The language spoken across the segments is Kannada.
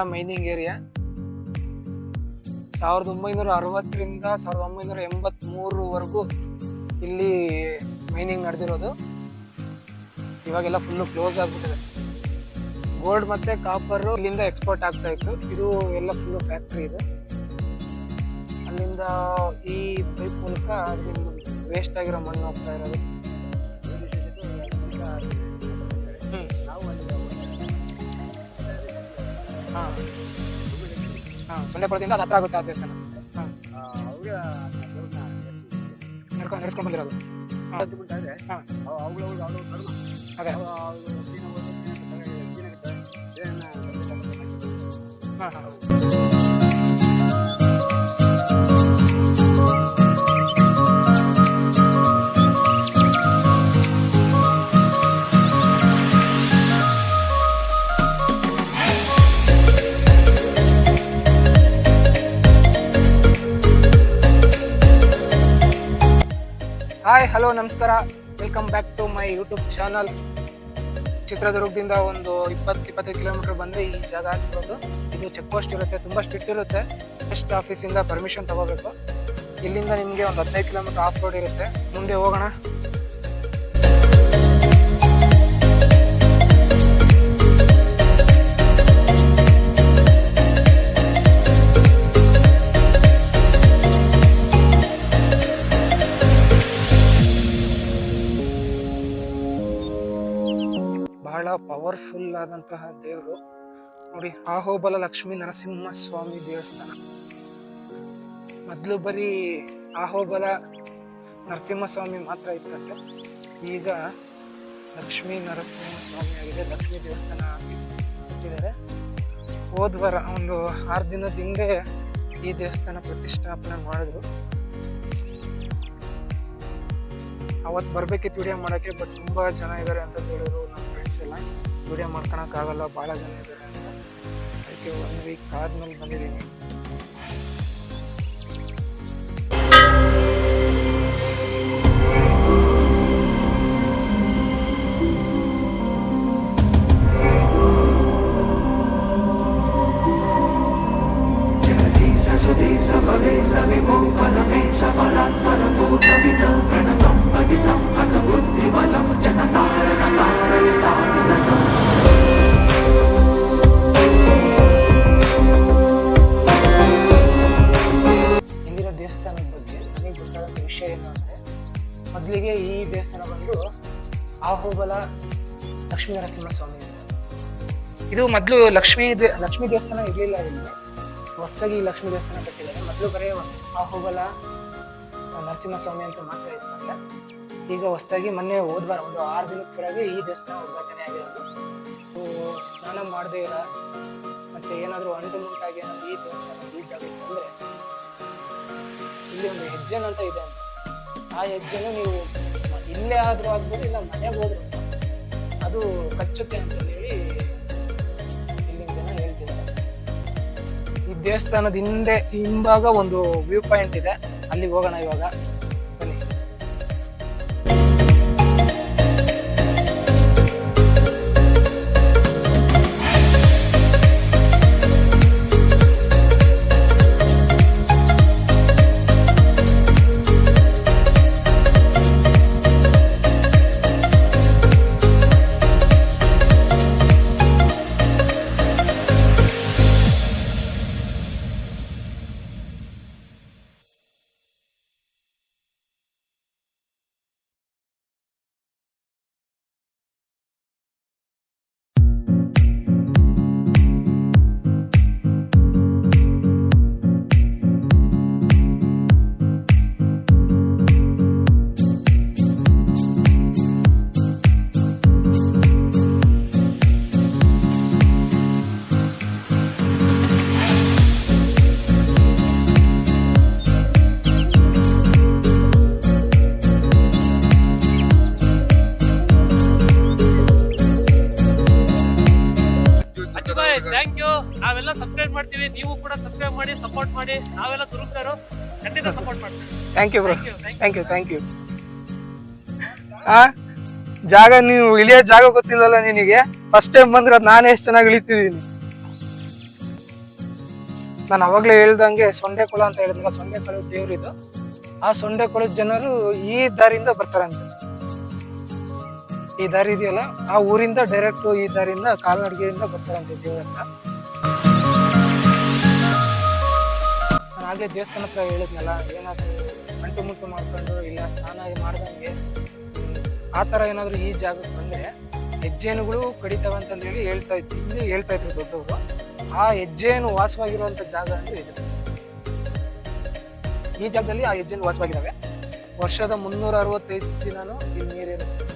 ಇದೆಲ್ಲ ಮೈನಿಂಗ್ ಏರಿಯಾ ಸಾವಿರದ ಒಂಬೈನೂರ ಅರವತ್ತರಿಂದ ಸಾವಿರದ ಒಂಬೈನೂರ ಎಂಬತ್ಮೂರವರೆಗೂ ಇಲ್ಲಿ ಮೈನಿಂಗ್ ನಡೆದಿರೋದು. ಇವಾಗೆಲ್ಲ ಫುಲ್ಲು ಕ್ಲೋಸ್ ಆಗ್ಬಿಟ್ಟಿದೆ. ಗೋಲ್ಡ್ ಮತ್ತೆ ಕಾಪರು ಇಲ್ಲಿಂದ ಎಕ್ಸ್ಪೋರ್ಟ್ ಆಗ್ತಾ ಇತ್ತು. ಇದು ಎಲ್ಲ ಫುಲ್ಲು ಫ್ಯಾಕ್ಟ್ರಿ ಇದೆ. ಅಲ್ಲಿಂದ ಈ ಪೈಪ್ ಮೂಲಕ ವೇಸ್ಟ್ ಆಗಿರೋ ಮಣ್ಣು ಹೋಗ್ತಾ ಇರೋದು. ಹಾಂ ಸೊಳ್ಳೆಪುರದಿಂದ ಅದು ಹತ್ರ ಆಗುತ್ತೆ ಆ ದೇವಸ್ಥಾನ ನಡ್ಕೊಂಡು ನಡ್ಸ್ಕೊಂಡ್ ಬಂದಿರೋದು ಹಾಂ ಅದೇ ಹಾಂ ಹಾಂ ಹಾಯ್ ಹಲೋ ನಮಸ್ಕಾರ. Welcome back to my YouTube channel ಚಿತ್ರದುರ್ಗದಿಂದ ಒಂದು ಇಪ್ಪತ್ತು, ಇಪ್ಪತ್ತೈದು ಕಿಲೋಮೀಟರ್ ಬಂದು ಈ ಜಾಗ ಸಿಗೋದು ಇದು ಚೆಕ್ ಪೋಸ್ಟ್ ಇರುತ್ತೆ, ತುಂಬ ಸ್ಟ್ರಿಕ್ಟ್ ಇರುತ್ತೆ. ಪೋಸ್ಟ್ ಆಫೀಸಿಂದ ಪರ್ಮಿಷನ್ ತಗೋಬೇಕು. ಇಲ್ಲಿಂದ ನಿಮಗೆ ಒಂದು ಹದಿನೈದು ಕಿಲೋಮೀಟರ್ ಆಫ್ ರೋಡ್ ಇರುತ್ತೆ. ಮುಂದೆ ಹೋಗೋಣ. ಪವರ್ಫುಲ್ ಆದಂತಹ ದೇವರು. ನೋಡಿ, ಆಹೋಬಲ ಲಕ್ಷ್ಮೀ ನರಸಿಂಹ ಸ್ವಾಮಿ ದೇವಸ್ಥಾನ. ಮೊದಲು ಬರೀ ಆಹೋಬಲ ನರಸಿಂಹಸ್ವಾಮಿ ಮಾತ್ರ ಇತ್ತಂತೆ. ಈಗ ಲಕ್ಷ್ಮೀ ನರಸಿಂಹ ಸ್ವಾಮಿ ಆಗಿದೆ, ಲಕ್ಷ್ಮೀ ದೇವಸ್ಥಾನ ಇಟ್ಟಿದ್ದಾರೆ ಹೋದ್ವಾರ ಒಂದು ಆರು ದಿನದ ಹಿಂದೆ ಈ ದೇವಸ್ಥಾನ ಪ್ರತಿಷ್ಠಾಪನೆ ಮಾಡಿದ್ರು. ಅವತ್ತು ಬರಬೇಕಿತ್ತು ವಿಡಿಯೋ ಮಾಡೋಕ್ಕೆ ಬಟ್ ತುಂಬ ಜನ ಇದ್ದಾರೆ ಅಂತ ಹೇಳಿದ್ರು ನಮ್ಮ ಫ್ರೆಂಡ್ಸ್ ಎಲ್ಲ. ವಿಡಿಯೋ ಮಾಡ್ಕೊಳಕ್ಕಾಗಲ್ಲ ಭಾಳ ಜನ ಇದ್ದಾರೆ ಅದಕ್ಕೆ ಒನ್ ವೀಕ್ ಆದ್ಮೇಲೆ ಬಂದಿದ್ದೀನಿ. ಇಂದಿನ ಆಹೋಬಲ ಲಕ್ಷ್ಮೀ ನರಸಿಂಹಸ್ವಾಮಿ ಇದು ಮೊದಲು ಲಕ್ಷ್ಮೀ ಲಕ್ಷ್ಮೀ ದೇವಸ್ಥಾನ ಇರಲಿಲ್ಲ ಇಲ್ಲಿ. ಹೊಸದಾಗಿ ಲಕ್ಷ್ಮೀ ದೇವಸ್ಥಾನ ಕಟ್ಟಿದ್ದಾರೆ. ಮೊದಲು ಬರೀ ಬಾಹುಬಲ ನರಸಿಂಹಸ್ವಾಮಿ ಅಂತ ಮಾತ್ರ ಇದ್ದಾರೆ ಈಗ ಹೊಸದಾಗಿ ಮೊನ್ನೆ ಹೋದ್ವಾರ ಒಂದು ಆರು ದಿನದ ಕೆಳಗೆ ಈ ದೇವಸ್ಥಾನ ಉದ್ಘಾಟನೆ ಆಗಿರೋದು. ಸ್ನಾನ ಮಾಡದೇ ಇಲ್ಲ. ಮತ್ತು ಏನಾದರೂ ಅಂಟು ಮುಂಟಾಗಿ ಏನಾದ್ರು ಈ ದೇವಸ್ಥಾನ ಈ ಜಾಗಕ್ಕೆ ಅಂದರೆ ಇಲ್ಲಿ ಒಂದು ಹೆಜ್ಜೆನ್ ಅಂತ ಇದೆ ಅಂತ. ಆ ಹೆಜ್ಜೆನು ನೀವು ಇಲ್ಲೇ ಆದರೂ ಆಗ್ಬೋದು, ಇಲ್ಲ ಮನೆಗೆ ಹೋದ್ರು. ಅದು ಕಚ್ಚುತ್ತೆ ಅಂತ ಹೇಳಿ ಇಲ್ಲಿನ ಹೇಳ್ತಿದ್ದಾರೆ. ಈ ದೇವಸ್ಥಾನದ ಹಿಂದೆ ಹಿಂಭಾಗ ಒಂದು ವ್ಯೂ ಪಾಯಿಂಟ್ ಇದೆ. ಅಲ್ಲಿಗೆ ಹೋಗೋಣ ಇವಾಗ. ಸಬ್ಸ್ಕ್ರೈಬ್ ಮಾಡ್ತೀವಿ ನೀವು ಕೂಡ ಸಬ್ಸ್ಕ್ರೈಬ್ ಮಾಡಿ ಸಪೋರ್ಟ್ ಮಾಡಿ ನಾವೆಲ್ಲ ದುರುಗ್ತಾರೋ ಖಂಡಿತ ಸಪೋರ್ಟ್ ಮಾಡ್ತೀವಿ. Thank you bro thank you thank you ಆ? ಜಾಗ ನೀವು ಇಳಿಯೋ ಜಾಗ ಗೊತ್ತಿಲ್ಲಲ್ಲ ನಿನಗೆ? ಫಸ್ಟ್ ಟೈಮ್ ಬಂದ್ರೆ ನಾನೇ ಎಷ್ಟು ಚೆನ್ನಾಗಿ ಇಳಿತಿದ್ದೀನಿ. ನಾನು ಅವಾಗಲೇ ಹೇಳ್ದಂಗೆ ಸೊಂಡೆ ಕೊಳ ಅಂತ ಹೇಳಿದ್ನಲ್ಲ ಸೊಂಡೆ ಕೊಳ ದೇವ್ರು ಇದು. ಆ ಸೊಂಡೆ ಕೊಳದ ಜನರು ಈ ದಾರಿಯಿಂದ ಬರ್ತಾರಂತೆ. ಈ ದಾರಿ ಇದೆಯಲ್ಲ? ಆ ಊರಿಂದ ಡೈರೆಕ್ಟ್ ಈ ದಾರಿಯಿಂದ ಕಾಲ್ನಡಿಗೆಯಿಂದ ಬರ್ತಾರಂತೆ ದೇವ್ರ ಆಗ್ಲೇ ದೇವಸ್ಥಾನ ಹತ್ರ ಹೇಳಿದ್ನಲ್ಲ, ಏನಾದರೂ ಅಂಟು ಮುಟ್ಟು ಮಾಡ್ಕೊಂಡು ಇಲ್ಲ, ಸ್ನಾನ ಮಾಡ್ದಂಗೆ ಆ ಥರ ಏನಾದರೂ ಈ ಜಾಗಕ್ಕೆ ಬಂದರೆ ಹೆಜ್ಜೇನುಗಳು ಕಡಿತಾವೆ ಅಂತಂದೇಳಿ ಹೇಳ್ತಾ ಇತ್ತು ಇಲ್ಲಿ ಹೇಳ್ತಾ ಇದ್ರು ದೊಡ್ಡವರು. ಆ ಹೆಜ್ಜೇನು ವಾಸವಾಗಿರುವಂಥ ಜಾಗ ಅಂತ ಇದೆ. ಈ ಜಾಗದಲ್ಲಿ ಆ ಹೆಜ್ಜೆನು ವಾಸವಾಗಿದ್ದಾವೆ ವರ್ಷದ ಮುನ್ನೂರ ಅರವತ್ತೈದು ದಿನಾನು ಇಲ್ಲಿ ನೀರಿರುತ್ತೆ.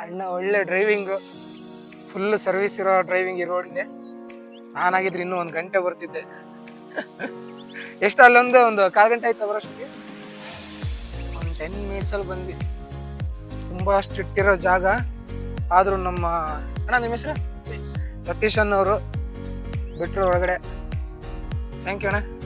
ಅಣ್ಣ ಒಳ್ಳೆ ಡ್ರೈವಿಂಗ್ ಫುಲ್ ಸರ್ವಿಸ್ ಇರೋ ಡ್ರೈವಿಂಗ್ ಈ ರೋಡ್ಗೆ ನಾನಾಗಿದ್ರೆ ಇನ್ನೂ ಒಂದು ಗಂಟೆ ಬರ್ತಿದ್ದೆ. ಎಷ್ಟು ಅಲ್ಲೊಂದು ಒಂದು ಕಾಲು ಗಂಟೆ ಆಯ್ತು ಬರೋಷ್ಟಕ್ಕೆ ಒಂದು ಟೆನ್ ಮಿನಿಟ್ಸಲ್ಲಿ ಬಂದ್ವಿ. ತುಂಬ ಸ್ಟ್ರಿಕ್ಟ್ ಜಾಗ. ಆದರೂ ನಮ್ಮ, ಅಣ್ಣ ನಿಮ್ಮ ಹೆಸರು? ಸತೀಶ್. ಅನ್ನೋರು ಬಿಟ್ಟರು ಒಳಗಡೆ. ಥ್ಯಾಂಕ್ ಯು ಅಣ್ಣ.